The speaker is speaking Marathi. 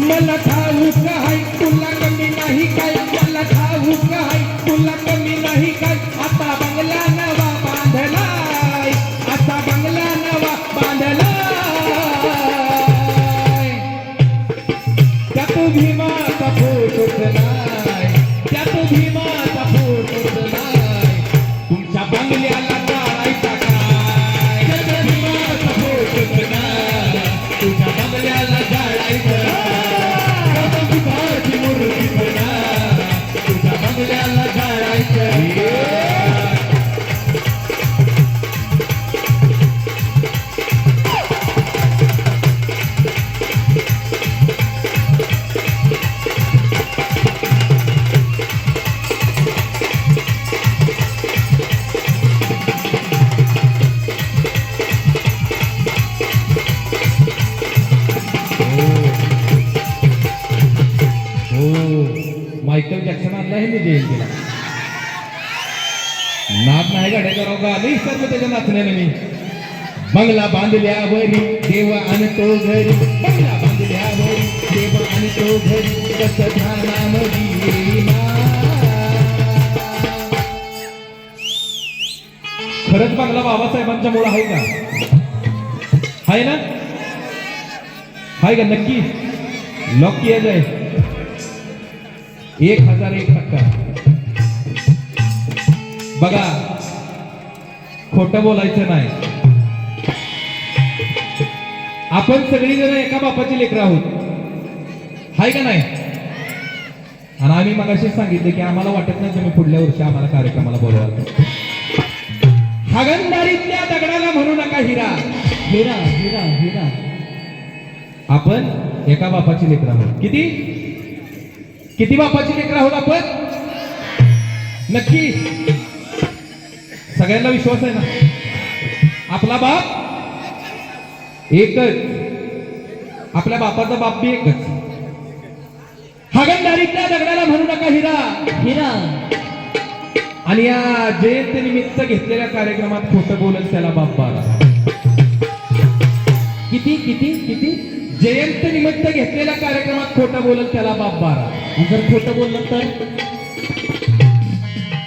मला ठाऊक आहे तुला कमी नाही काय? मला ठाऊक आहे तुला कमी नाही काय? आता बंगला नवा बांधलाय. आता बंगला नवा बांधलाय. त्यात भीमाचा फोटोच त्यात मायकल जॅक्सन आणला आहे मी जयंतीला नाच नाही गाड्याचा करावं का नाही सर्व त्याच्या नाचण्याने मी. बंगला बांधल्या वरी देव आणि तो घरी. बंगला बांधल्या वरी देव आणि तो घरी. कस ध्यानामधी येईना खरंच बंगला बाबासाहेबांच्या मुळे आहे का? आहे ना? आहे का? नक्की? नक्की आहे जाए. एक हजार एक टक्का. बघा खोट बोलायचं नाही. आपण सगळीजण एका बापाची लेकरं आहोत. हाय का नाही? आणि आम्ही मगाशीच सांगितले की आम्हाला वाटत नाही तुम्ही पुढल्या वर्षी आम्हाला कार्यक्रमाला बोलवाल. हागणदारीतल्या दगडाला म्हणू नका हिरा. हिरा हिरा हिरा. आपण एका बापाची लेकरं आहोत. किती? किती बापाची लेकरं आहोत आपण? नक्की. सगळ्यांना विश्वास आहे ना? आपला बाप एकच. आपल्या बापाचा बाप बी एकच. हागणदारीतल्या दगडाला म्हणू नका हिरा. हिरा. आणि या जयंती निमित्त घेतलेल्या कार्यक्रमात खोटं बोलत त्याला बाप बारा किती किती किती? जयंत निमित्त घेतलेल्या कार्यक्रमात खोटं बोलत त्याला बाप बारा. जर खोटं बोललं तर?